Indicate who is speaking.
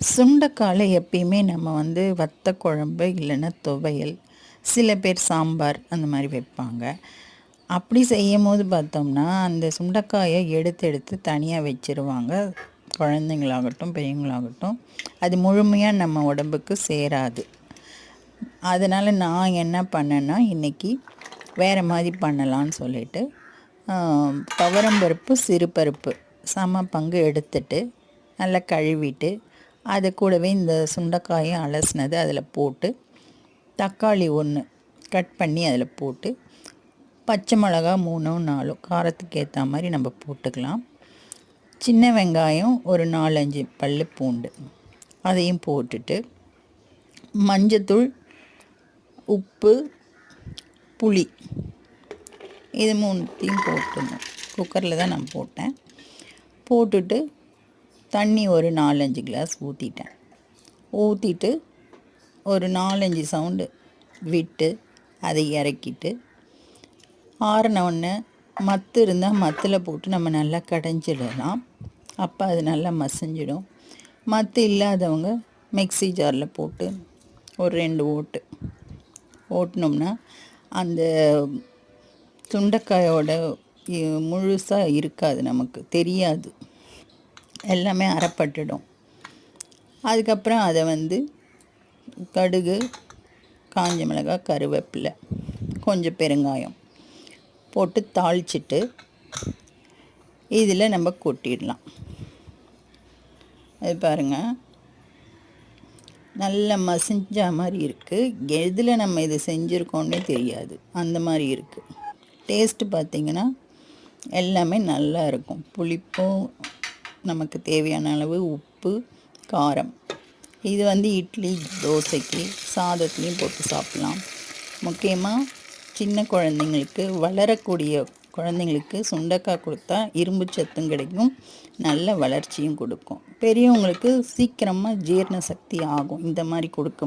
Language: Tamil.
Speaker 1: சுண்டைக்காலை எப்பயுமே நம்ம வந்து வத்த குழம்பு இல்லைன்னா துவையல் சில பேர் சாம்பார் அந்த மாதிரி வைப்பாங்க. அப்படி செய்யும் போது பார்த்தோம்னா அந்த சுண்டைக்காயை எடுத்து எடுத்து தனியாக வச்சிருவாங்க. குழந்தைங்களாகட்டும் பெரியவங்களாகட்டும். அது முழுமையாக நம்ம உடம்புக்கு சேராது. அதனால் நான் என்ன பண்ணேன்னா இன்றைக்கி வேறு மாதிரி பண்ணலான்னு சொல்லிட்டு துவரம்பருப்பு சிறுபருப்பு சம பங்கு எடுத்துட்டு நல்லா கழுவிட்டு அது கூடவே இந்த சுண்டைக்காயை அலசினது அதில் போட்டு தக்காளி ஒன்று கட் பண்ணி அதில் போட்டு பச்சை மிளகா மூணோ நாலோ காரத்துக்கு ஏற்ற மாதிரி நம்ம போட்டுக்கலாம். சின்ன வெங்காயம் ஒரு நாலஞ்சு பல் பூண்டு அதையும் போட்டுட்டு மஞ்சத்தூள் உப்பு புளி இது மூணுத்தையும் போட்டுணும் குக்கரில் தான் நான் போட்டேன். போட்டுட்டு தண்ணி ஒரு நாலஞ்சு கிளாஸ் ஊற்றிட்டேன் ஊற்றிட்டு ஒரு நாலஞ்சு சவுண்டு விட்டு அதை இறக்கிட்டு ஆறினவுடனே மத்து இருந்தால் மத்தில் போட்டு நம்ம நல்லா கடைஞ்சிடலாம். அப்போ அது நல்லா மசிஞ்சிடும். மத்து இல்லாதவங்க மிக்சி ஜாரில் போட்டு ஒரு ரெண்டு ஓட்டு. ஓட்டினோம்னா அந்த சுண்டைக்காயோட முழுசாக இருக்காது நமக்கு தெரியாது. எல்லாமே அறப்பட்டுடும். அதுக்கப்புறம் அதை வந்து கடுகு காஞ்ச மிளகாய் கருவேப்பிலை கொஞ்சம் பெருங்காயம் போட்டு தாளிச்சிட்டு இதில் நம்ம கொட்டிடலாம். அது பாருங்கள் நல்ல மசிஞ்ச மாதிரி இருக்குது எதில் நம்ம இதை செஞ்சுருக்கோன்னே தெரியாது. அந்த மாதிரி இருக்குது டேஸ்ட்டு பார்த்திங்கன்னா எல்லாமே நல்லா இருக்கும். புளிப்பும் நமக்கு தேவையான அளவு உப்பு காரம். இது வந்து இட்லி தோசைக்கு சாதத்துலேயும் போட்டு சாப்பிட்லாம். முக்கியமாக சின்ன குழந்தைங்களுக்கு வளரக்கூடிய குழந்தைங்களுக்கு சுண்டக்காய் கொடுத்தா இரும்பு சத்தும் கிடைக்கும் நல்ல வளர்ச்சியும் கொடுக்கும். பெரியவங்களுக்கு சீக்கிரமாக ஜீரண சக்தி ஆகும். இந்த மாதிரி கொடுக்கும்